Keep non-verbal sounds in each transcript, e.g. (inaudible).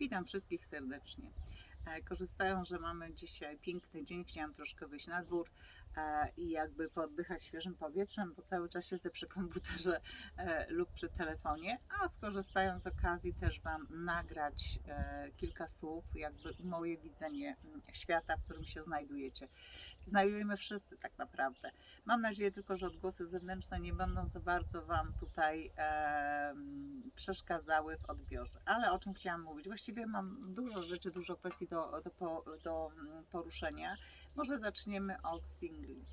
Witam wszystkich serdecznie. E, Korzystając, że mamy dzisiaj piękny dzień, chciałam troszkę wyjść na dwór i jakby poddychać świeżym powietrzem, bo cały czas siedzę przy komputerze e, lub przy telefonie, a skorzystając z okazji też Wam nagrać e, kilka słów, jakby moje widzenie mm, świata, w którym się znajdujecie. Znajdujemy wszyscy tak naprawdę. Mam nadzieję tylko, że odgłosy zewnętrzne nie będą za bardzo Wam tutaj em, przeszkadzały w odbiorze. Ale o czym chciałam mówić? Właściwie mam dużo rzeczy, dużo kwestii do, do, do mm, poruszenia. Może zaczniemy od singli.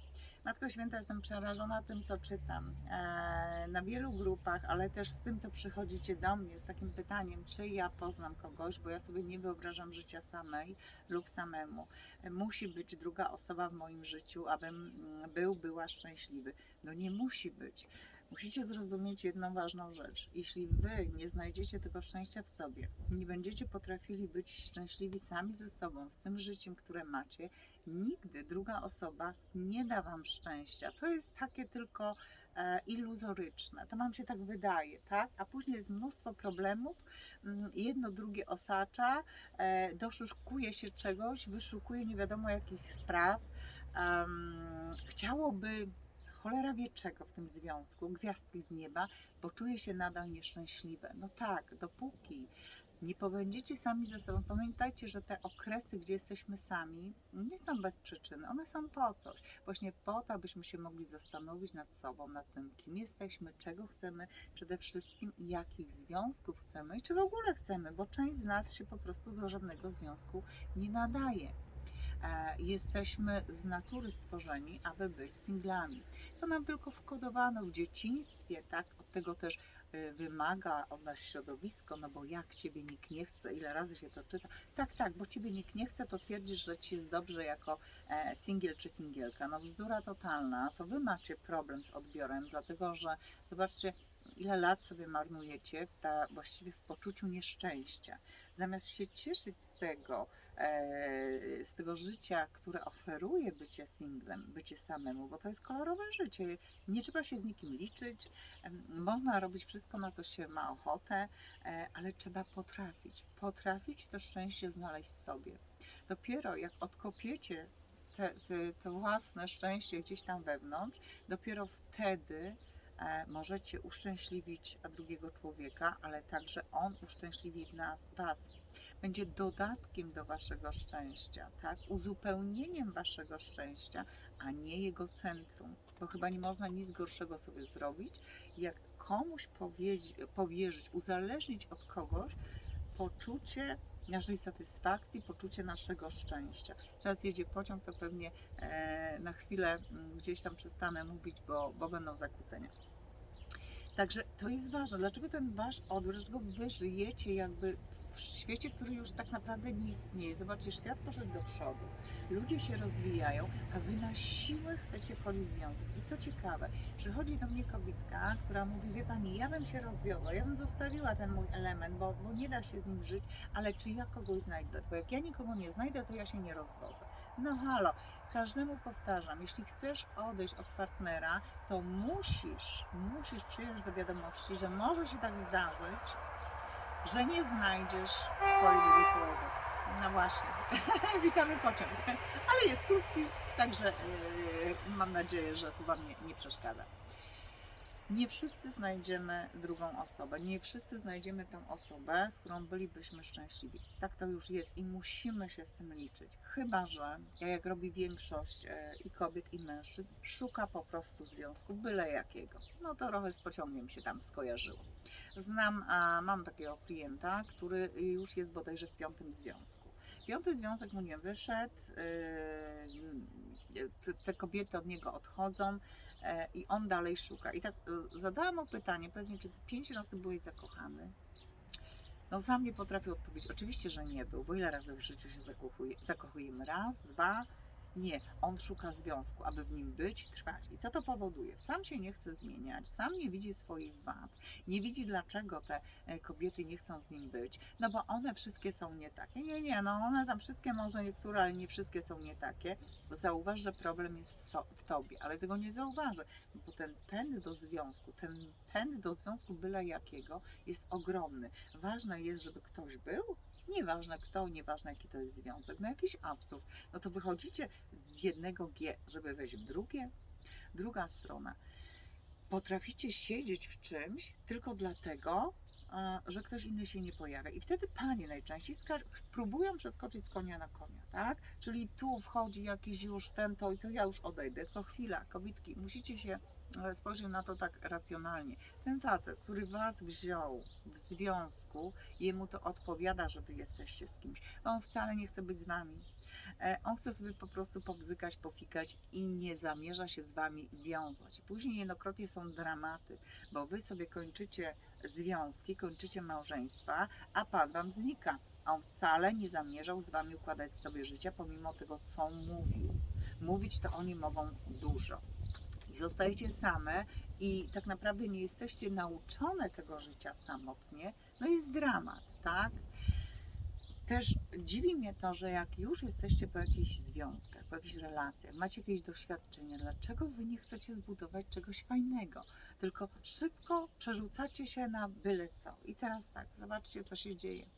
Matko Święta, jestem przerażona tym, co czytam e, na wielu grupach, ale też z tym, co przychodzicie do mnie z takim pytaniem, czy ja poznam kogoś, bo ja sobie nie wyobrażam życia samej lub samemu. Musi być druga osoba w moim życiu, abym był, była szczęśliwy. No nie musi być. Musicie zrozumieć jedną ważną rzecz. Jeśli wy nie znajdziecie tego szczęścia w sobie, nie będziecie potrafili być szczęśliwi sami ze sobą, z tym życiem, które macie, nigdy druga osoba nie da wam szczęścia. To jest takie tylko e, iluzoryczne. To wam się tak wydaje, tak? A później jest mnóstwo problemów, mm, jedno drugie osacza, e, się czegoś, wyszukuje nie wiadomo jakich spraw. Chciałoby cholera wie czego w tym związku, gwiazdki z nieba, bo czuje się nadal nieszczęśliwe. No tak, dopóki nie pobędziecie sami ze sobą, pamiętajcie, że te okresy, gdzie jesteśmy sami, nie są bez przyczyny, one są po coś. Właśnie po to, abyśmy się mogli zastanowić nad sobą, nad tym, kim jesteśmy, czego chcemy, przede wszystkim jakich związków chcemy i czy w ogóle chcemy, bo część z nas się po prostu do żadnego związku nie nadaje. E, Jesteśmy z natury stworzeni, aby być singlami. To nam tylko wkodowano w dzieciństwie, tak? Od tego też y, wymaga od nas środowisko, no bo jak ciebie nikt nie chce, ile razy się to czyta. Tak, tak, bo ciebie nikt nie chce, to twierdzisz, że ci jest dobrze jako e, singiel czy singielka. No bzdura totalna, to wy macie problem z odbiorem, dlatego że zobaczcie, ile lat sobie marnujecie ta, właściwie w poczuciu nieszczęścia. Zamiast się cieszyć z tego, e, z tego życia, które oferuje bycie singlem, bycie samemu, bo to jest kolorowe życie. Nie trzeba się z nikim liczyć, em, można robić wszystko, na co się ma ochotę, e, ale trzeba potrafić. Potrafić to szczęście znaleźć sobie. Dopiero jak odkopiecie to własne szczęście gdzieś tam wewnątrz, dopiero wtedy e, możecie uszczęśliwić drugiego człowieka, ale także on uszczęśliwi nas, Was. Będzie dodatkiem do Waszego szczęścia, tak? uzupełnieniem Waszego szczęścia, a nie jego centrum. To chyba nie można nic gorszego sobie zrobić, jak komuś powierzyć, uzależnić od kogoś poczucie naszej satysfakcji, poczucie naszego szczęścia. Teraz jedzie pociąg, to pewnie e, na chwilę mm, gdzieś tam przestanę mówić, bo, bo będą zakłócenia. Także to jest ważne. Dlaczego ten wasz odbiór, dlaczego wy żyjecie jakby w świecie, który już tak naprawdę nie istnieje? Zobaczcie, świat poszedł do przodu, ludzie się rozwijają, a wy na siłę chcecie wchodzić w związek. I co ciekawe, przychodzi do mnie kobietka, która mówi, wie pani, ja bym się rozwiodła, ja bym zostawiła ten mój element, bo, bo nie da się z nim żyć, ale czy ja kogoś znajdę? Bo jak ja nikogo nie znajdę, to ja się nie rozwodzę. No halo, każdemu powtarzam, jeśli chcesz odejść od partnera, to musisz, musisz przyjąć do wiadomości, że może się tak zdarzyć, że nie znajdziesz swojej drugiej połowy. No właśnie, (laughs) witamy pociąg, ale jest krótki, także yy, mam nadzieję, że tu Wam nie, nie przeszkadza. Nie wszyscy znajdziemy drugą osobę, nie wszyscy znajdziemy tą osobę, z którą bylibyśmy szczęśliwi. Tak to już jest i musimy się z tym liczyć. Chyba, że jak robi większość e, i kobiet, i mężczyzn, szuka po prostu związku, byle jakiego. No to trochę z pociągiem się tam skojarzyło. Znam, a mam takiego klienta, który już jest bodajże w piątym związku. Piąty związek mu nie wyszedł, yy, te- kobiety od niego odchodzą e, i on dalej szuka. I tak e, zadałam mu pytanie, powiedz czy ty pięć razy byłeś zakochany? No sam nie potrafił odpowiedzieć. Oczywiście, że nie był, bo ile razy w życiu się zakochuje, zakochujemy? Raz, dwa? Nie, on szuka związku, aby w nim być, trwać. I co to powoduje? Sam się nie chce zmieniać, sam nie widzi swoich wad, nie widzi dlaczego te e, kobiety nie chcą z nim być, no bo one wszystkie są nie takie. Nie, nie, no one tam wszystkie, może niektóre, ale nie wszystkie są nie takie. Zauważ, że problem jest w, so, w tobie, ale tego nie zauważę, bo ten pęd do związku, ten pęd do związku byle jakiego jest ogromny. Ważne jest, żeby ktoś był, nieważne kto, nieważne jaki to jest związek, no jakiś absurd, no to wychodzicie z jednego G, żeby wejść w drugie, druga strona. Potraficie siedzieć w czymś tylko dlatego, że ktoś inny się nie pojawia. I wtedy panie najczęściej próbują przeskoczyć z konia na konia, tak? Czyli tu wchodzi jakiś już ten, to i to ja już odejdę, tylko chwila, kobitki, musicie się e, spojrzeć na to tak racjonalnie. Ten facet, który was wziął w związku, jemu to odpowiada, że wy jesteście z kimś. On wcale nie chce być z wami. E, On chce sobie po prostu pobzykać, pofikać i nie zamierza się z wami wiązać. Później jednokrotnie są dramaty, bo wy sobie kończycie związki, kończycie małżeństwa, a pan wam znika. On wcale nie zamierzał z wami układać sobie życia, pomimo tego, co mówił. Mówić to oni mogą dużo. I zostajecie same i tak naprawdę nie jesteście nauczone tego życia samotnie, no jest dramat, tak? Też dziwi mnie to, że jak już jesteście po jakichś związkach, po jakichś relacjach, macie jakieś doświadczenie, dlaczego wy nie chcecie zbudować czegoś fajnego? Tylko szybko przerzucacie się na byle co. I teraz tak, zobaczcie, co się dzieje.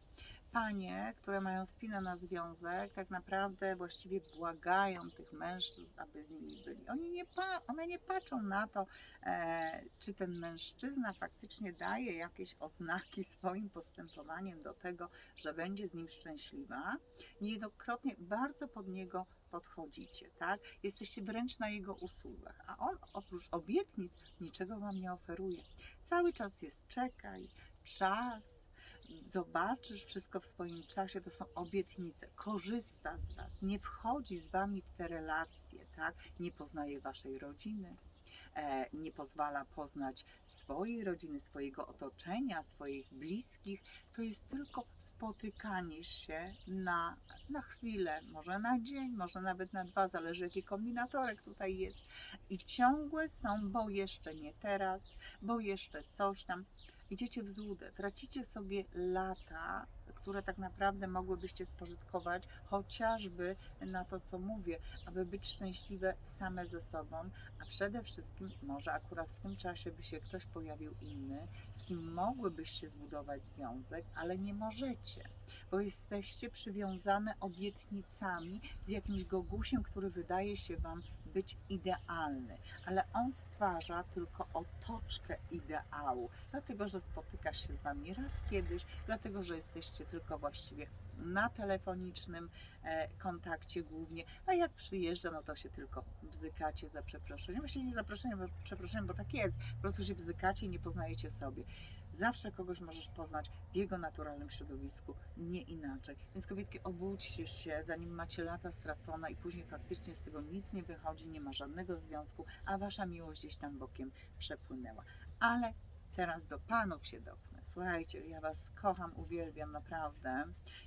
Panie, które mają spinę na związek, tak naprawdę właściwie błagają tych mężczyzn, aby z nimi byli. Oni nie one nie patrzą na to, e, czy ten mężczyzna faktycznie daje jakieś oznaki swoim postępowaniem do tego, że będzie z nim szczęśliwa. Niejednokrotnie bardzo pod niego podchodzicie, tak? Jesteście wręcz na jego usługach, a on oprócz obietnic niczego wam nie oferuje. Cały czas jest czekaj, czas, zobaczysz wszystko w swoim czasie, to są obietnice. Korzysta z was, nie wchodzi z wami w te relacje, tak? Nie poznaje waszej rodziny. E, nie pozwala poznać swojej rodziny, swojego otoczenia, swoich bliskich. To jest tylko spotykanie się na, na chwilę, może na dzień, może nawet na dwa, zależy jaki kombinatorek tutaj jest. I ciągłe są, bo jeszcze nie teraz, bo jeszcze coś tam. Idziecie w złudę, tracicie sobie lata, które tak naprawdę mogłybyście spożytkować chociażby na to, co mówię, aby być szczęśliwe same ze sobą, a przede wszystkim może akurat w tym czasie by się ktoś pojawił inny, z kim mogłybyście zbudować związek, ale nie możecie, bo jesteście przywiązane obietnicami z jakimś gogusiem, który wydaje się Wam być idealny, ale on stwarza tylko otoczkę ideału, dlatego że spotyka się z Wami raz kiedyś, dlatego że jesteście tylko właściwie na telefonicznym e, kontakcie głównie, a jak przyjeżdża, no to się tylko bzykacie za przeproszeniem. Właściwie nie za przeproszeniem, bo, przeproszeniem, bo tak jest. Po prostu się bzykacie i nie poznajecie sobie. Zawsze kogoś możesz poznać w jego naturalnym środowisku, nie inaczej. Więc kobietki, obudźcie się, zanim macie lata stracone i później faktycznie z tego nic nie wychodzi, nie ma żadnego związku, a wasza miłość gdzieś tam bokiem przepłynęła. Ale teraz do panów się dopnę. Słuchajcie, ja was kocham, uwielbiam naprawdę.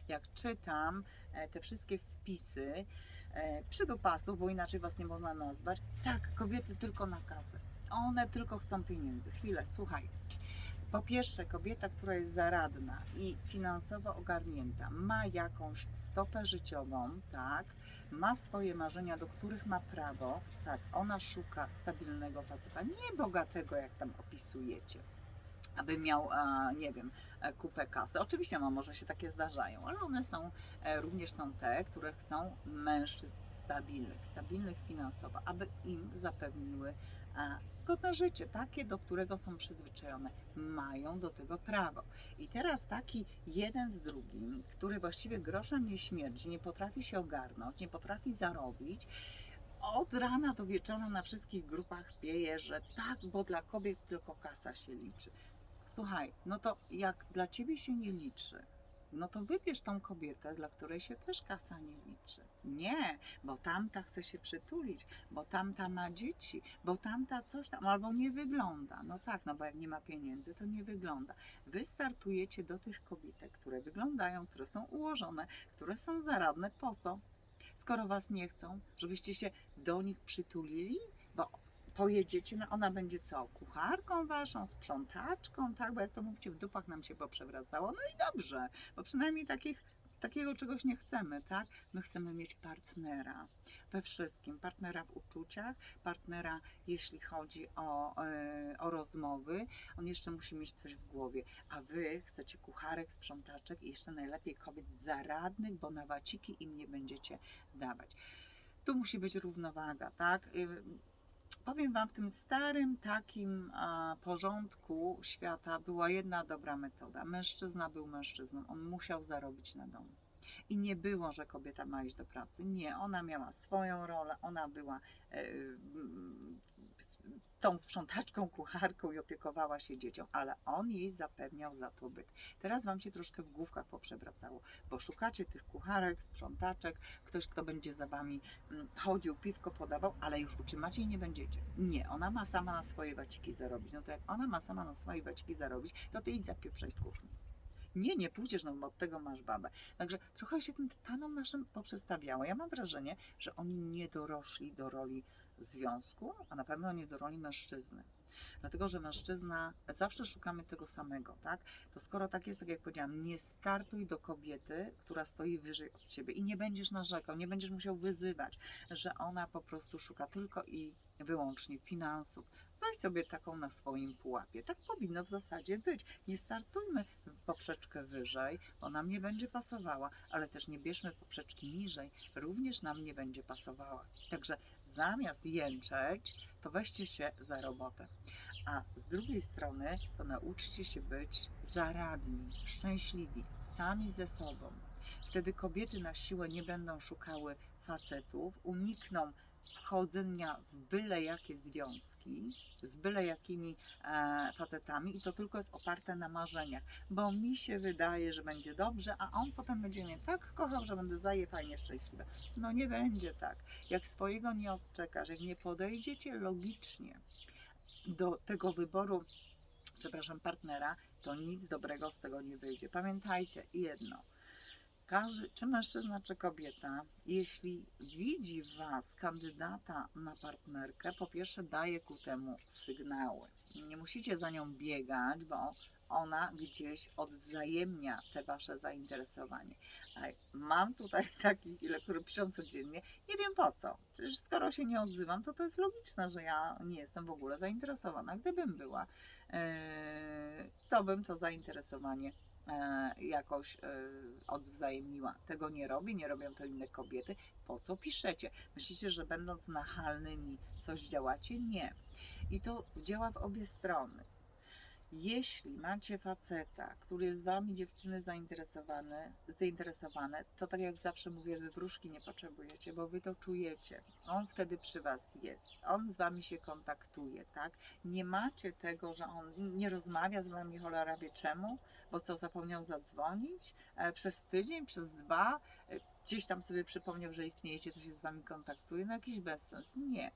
Jak czytam e, te wszystkie wpisy e, przydupasów, bo inaczej was nie można nazwać. Tak, kobiety tylko na kasę. One tylko chcą pieniędzy. Chwilę, słuchaj. Po pierwsze, kobieta, która jest zaradna i finansowo ogarnięta, ma jakąś stopę życiową, tak, ma swoje marzenia, do których ma prawo, tak, ona szuka stabilnego faceta, nie bogatego, jak tam opisujecie, aby miał, nie wiem, e, kupę kasy. Oczywiście, no, może się takie zdarzają, ale one są, e, również są te, które chcą mężczyzn stabilnych, stabilnych finansowo, aby im zapewniły e, godne życie, takie, do którego są przyzwyczajone, mają do tego prawo. I teraz taki jeden z drugim, który właściwie groszem nie śmierdzi, nie potrafi się ogarnąć, nie potrafi zarobić, od rana do wieczora na wszystkich grupach pieje, że tak, bo dla kobiet tylko kasa się liczy. Słuchaj, no to jak dla ciebie się nie liczy, no to wybierz tą kobietę, dla której się też kasa nie liczy. Nie, bo tamta chce się przytulić, bo tamta ma dzieci, bo tamta coś tam, albo nie wygląda. No tak, no bo jak nie ma pieniędzy, to nie wygląda. Wy startujecie do tych kobietek, które wyglądają, które są ułożone, które są zaradne. Po co? Skoro was nie chcą, żebyście się do nich przytulili, bo pojedziecie, no ona będzie co? Kucharką waszą, sprzątaczką, tak? Bo jak to mówicie, w dupach nam się poprzewracało. No i dobrze, bo przynajmniej takich takiego czegoś nie chcemy, tak? My chcemy mieć partnera we wszystkim. Partnera w uczuciach, partnera jeśli chodzi o, e, o rozmowy. On jeszcze musi mieć coś w głowie. A wy chcecie kucharek, sprzątaczek i jeszcze najlepiej kobiet zaradnych, bo na waciki im nie będziecie dawać. Tu musi być równowaga, tak? Powiem Wam, w tym starym takim porządku świata była jedna dobra metoda. Mężczyzna był mężczyzną, on musiał zarobić na dom. I nie było, że kobieta ma iść do pracy. Nie, ona miała swoją rolę, ona była e, tą sprzątaczką, kucharką i opiekowała się dziecią, ale on jej zapewniał za to byt. Teraz Wam się troszkę w główkach poprzewracało, bo szukacie tych kucharek, sprzątaczek, ktoś, kto będzie za Wami mm, chodził, piwko podawał, ale już utrzymać jej nie będziecie. Nie, ona ma sama na swoje waciki zarobić. No to jak ona ma sama na swoje waciki zarobić, to ty idź zapieprzaj w kuchni. Nie, nie pójdziesz, no bo od tego masz babę. Także trochę się tym panom naszym poprzestawiało. Ja mam wrażenie, że oni nie dorośli do roli związku, a na pewno nie do roli mężczyzny. Dlatego, że mężczyzna, zawsze szukamy tego samego, tak? To skoro tak jest, tak jak powiedziałam, nie startuj do kobiety, która stoi wyżej od ciebie i nie będziesz narzekał, nie będziesz musiał wyzywać, że ona po prostu szuka tylko i wyłącznie finansów. Weź sobie taką na swoim pułapie. Tak powinno w zasadzie być. Nie startujmy poprzeczkę wyżej, bo nam nie będzie pasowała, ale też nie bierzmy poprzeczki niżej, również nam nie będzie pasowała. Także zamiast jęczeć, to weźcie się za robotę. A z drugiej strony, to nauczcie się być zaradni, szczęśliwi, sami ze sobą. Wtedy kobiety na siłę nie będą szukały facetów, unikną wchodzenia w byle jakie związki z byle jakimi e, facetami i to tylko jest oparte na marzeniach, bo mi się wydaje, że będzie dobrze, a on potem będzie mnie tak kochał, że będę zaje fajnie szczęśliwa. No nie będzie tak. Jak swojego nie odczekasz, jak nie podejdziecie logicznie do tego wyboru, przepraszam, partnera, to nic dobrego z tego nie wyjdzie. Pamiętajcie jedno. Każdy, czy mężczyzna, czy kobieta, jeśli widzi Was kandydata na partnerkę, po pierwsze daje ku temu sygnały. Nie musicie za nią biegać, bo ona gdzieś odwzajemnia te Wasze zainteresowanie. A mam tutaj (laughs) takich, ile, które piszą codziennie, nie wiem po co. Przecież skoro się nie odzywam, to to jest logiczne, że ja nie jestem w ogóle zainteresowana. Gdybym była, yy, to bym to zainteresowanie jakoś e, odwzajemniła. Tego nie robi, nie robią to inne kobiety. Po co piszecie? Myślicie, że będąc nachalnymi coś działacie? Nie. I to działa w obie strony. Jeśli macie faceta, który jest wami dziewczyny zainteresowane, zainteresowane, to tak jak zawsze mówię, wy wróżki nie potrzebujecie, bo wy to czujecie. On wtedy przy was jest. On z wami się kontaktuje, tak? Nie macie tego, że on nie rozmawia z wami cholera wie czemu, bo co, zapomniał zadzwonić e, przez tydzień, przez dwa, e, gdzieś tam sobie przypomniał, że istniejecie, to się z wami kontaktuje, no jakiś bezsens. Nie.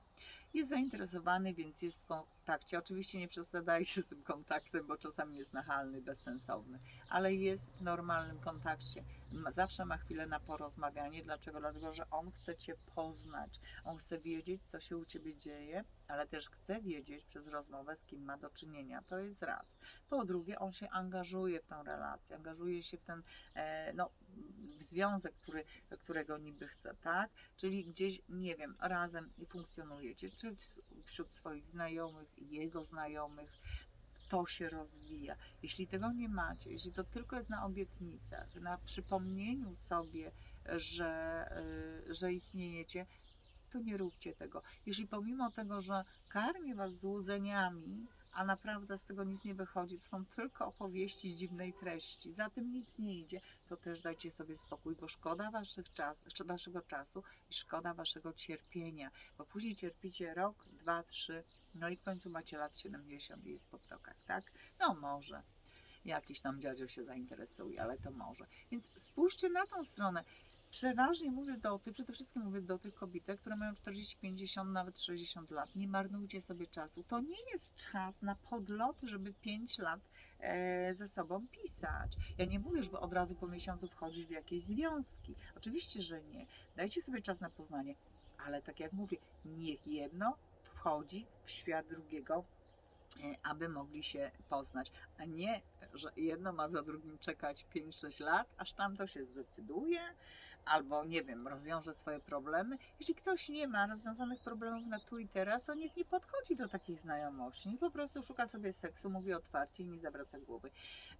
Jest zainteresowany, więc jest w kontakcie. Oczywiście nie przesadzajcie z tym kontaktem, bo czasami jest nachalny, bezsensowny, ale jest w normalnym kontakcie. Zawsze ma chwilę na porozmawianie. Dlaczego? Dlatego, że on chce Cię poznać. On chce wiedzieć, co się u Ciebie dzieje, ale też chce wiedzieć przez rozmowę, z kim ma do czynienia. To jest raz. Po drugie, on się angażuje w tę relację, angażuje się w ten, e, no, w związek, który, którego niby chce, tak? Czyli gdzieś, nie wiem, razem funkcjonujecie, czy w, wśród swoich znajomych, jego znajomych, to się rozwija. Jeśli tego nie macie, jeśli to tylko jest na obietnicach, na przypomnieniu sobie, że, y, że istniejecie, to nie róbcie tego. Jeśli pomimo tego, że karmi was złudzeniami, a naprawdę z tego nic nie wychodzi, to są tylko opowieści dziwnej treści, za tym nic nie idzie, to też dajcie sobie spokój, bo szkoda waszych czas, waszego czasu i szkoda waszego cierpienia, bo później cierpicie rok, dwa, trzy, no i w końcu macie lat 70 i jest po ptokach, tak? No może. Jakiś tam dziadzio się zainteresuje, ale to może. Więc spójrzcie na tą stronę. Przeważnie mówię do tych, przede wszystkim mówię do tych kobiet, które mają 40, 50, nawet 60 lat. Nie marnujcie sobie czasu. To nie jest czas na podloty, żeby 5 lat e, ze sobą pisać. Ja nie mówię, żeby od razu po miesiącu wchodzić w jakieś związki. Oczywiście, że nie. Dajcie sobie czas na poznanie, ale tak jak mówię, niech jedno wchodzi w świat drugiego, e, aby mogli się poznać, a nie że jedno ma za drugim czekać 5-6 lat, aż tamto się zdecyduje, albo nie wiem, rozwiąże swoje problemy. Jeśli ktoś nie ma rozwiązanych problemów na tu i teraz, to niech nie podchodzi do takich znajomości. Po prostu szuka sobie seksu, mówi otwarcie i nie zawraca głowy.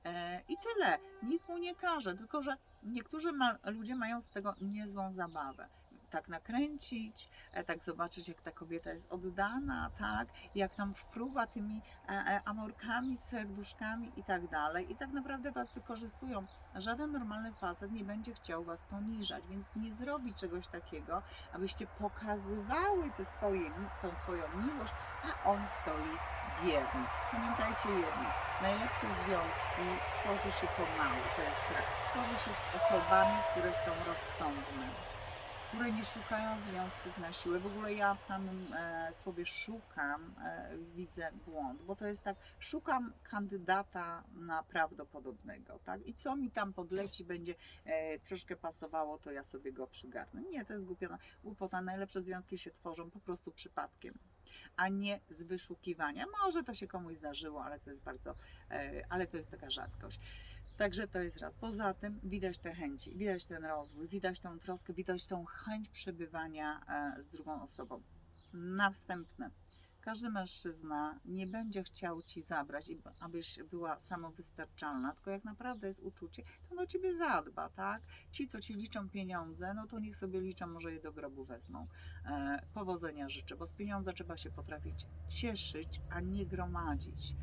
E, I tyle. Nikt mu nie każe, tylko że niektórzy ma, ludzie mają z tego niezłą zabawę. Tak nakręcić, e, tak zobaczyć, jak ta kobieta jest oddana, tak, jak tam fruwa tymi e, e, amorkami, serduszkami i tak dalej. I tak naprawdę was wykorzystują. Żaden normalny facet nie będzie chciał was poniżać, więc nie zrobi czegoś takiego, abyście pokazywały te swoje, tą swoją miłość, a on stoi biernie. Pamiętajcie jedno, najlepsze związki tworzy się pomału, to jest raz. Tworzy się z osobami, które są rozsądne które nie szukają związków na siłę. W ogóle ja w samym e, słowie szukam e, widzę błąd, bo to jest tak, szukam kandydata na prawdopodobnego, tak? I co mi tam podleci, będzie e, troszkę pasowało, to ja sobie go przygarnę. Nie, to jest głupiona, głupota. Najlepsze związki się tworzą po prostu przypadkiem, a nie z wyszukiwania. Może to się komuś zdarzyło, ale to jest bardzo, e, ale to jest taka rzadkość. Także to jest raz. Poza tym widać te chęci, widać ten rozwój, widać tą troskę, widać tą chęć przebywania e, z drugą osobą. Następne. Każdy mężczyzna nie będzie chciał ci zabrać, abyś była samowystarczalna, tylko jak naprawdę jest uczucie, to on o ciebie zadba, tak? Ci, co ci liczą pieniądze, no to niech sobie liczą, może je do grobu wezmą. E, powodzenia życzę, bo z pieniądza trzeba się potrafić cieszyć, a nie gromadzić.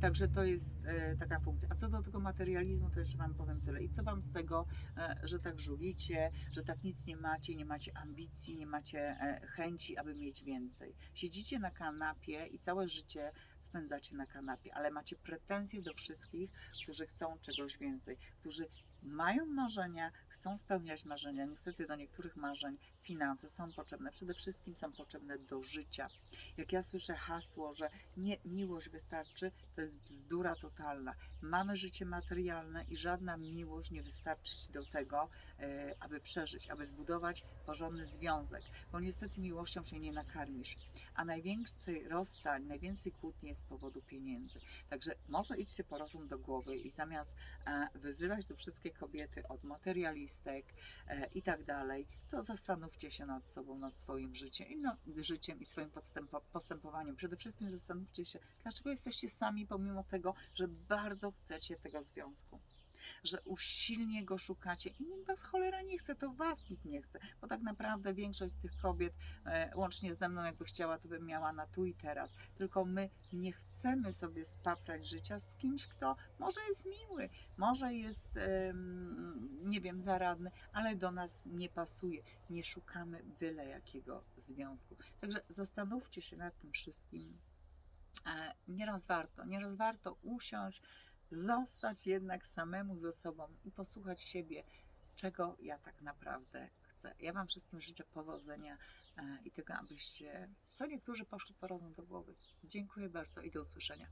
Także to jest e, taka funkcja. A co do tego materializmu, to jeszcze Wam powiem tyle. I co Wam z tego, e, że tak żulicie, że tak nic nie macie, nie macie ambicji, nie macie e, chęci, aby mieć więcej. Siedzicie na kanapie i całe życie spędzacie na kanapie, ale macie pretensje do wszystkich, którzy chcą czegoś więcej, którzy mają marzenia, chcą spełniać marzenia. Niestety do niektórych marzeń finanse są potrzebne. Przede wszystkim są potrzebne do życia. Jak ja słyszę hasło, że nie miłość wystarczy, to jest bzdura totalna. Mamy życie materialne i żadna miłość nie wystarczy do tego, e, aby przeżyć, aby zbudować porządny związek, bo niestety miłością się nie nakarmisz. A najwięcej rozstań, najwięcej kłótni jest z powodu pieniędzy. Także może idźcie po rozum do głowy i zamiast e, wyzywać tu wszystkie kobiety od materialistek e, i tak dalej, to zastanówcie się nad sobą, nad swoim życiem i no, życiem i swoim postępo, postępowaniem. Przede wszystkim zastanówcie się, dlaczego jesteście sami, pomimo tego, że bardzo chcecie tego związku. Że usilnie go szukacie i nikt was cholera nie chce, to was nikt nie chce, bo tak naprawdę większość z tych kobiet, e, łącznie ze mną, jakby chciała, to bym miała na tu i teraz. Tylko my nie chcemy sobie spaprać życia z kimś, kto może jest miły, może jest, nie wiem, zaradny, ale do nas nie pasuje. Nie szukamy byle jakiego związku. Także zastanówcie się nad tym wszystkim. E, Nieraz warto, nieraz warto usiąść, zostać jednak samemu ze sobą i posłuchać siebie, czego ja tak naprawdę chcę. Ja Wam wszystkim życzę powodzenia e, i tego, abyście, co niektórzy poszli po rozum do głowy. Dziękuję bardzo i do usłyszenia.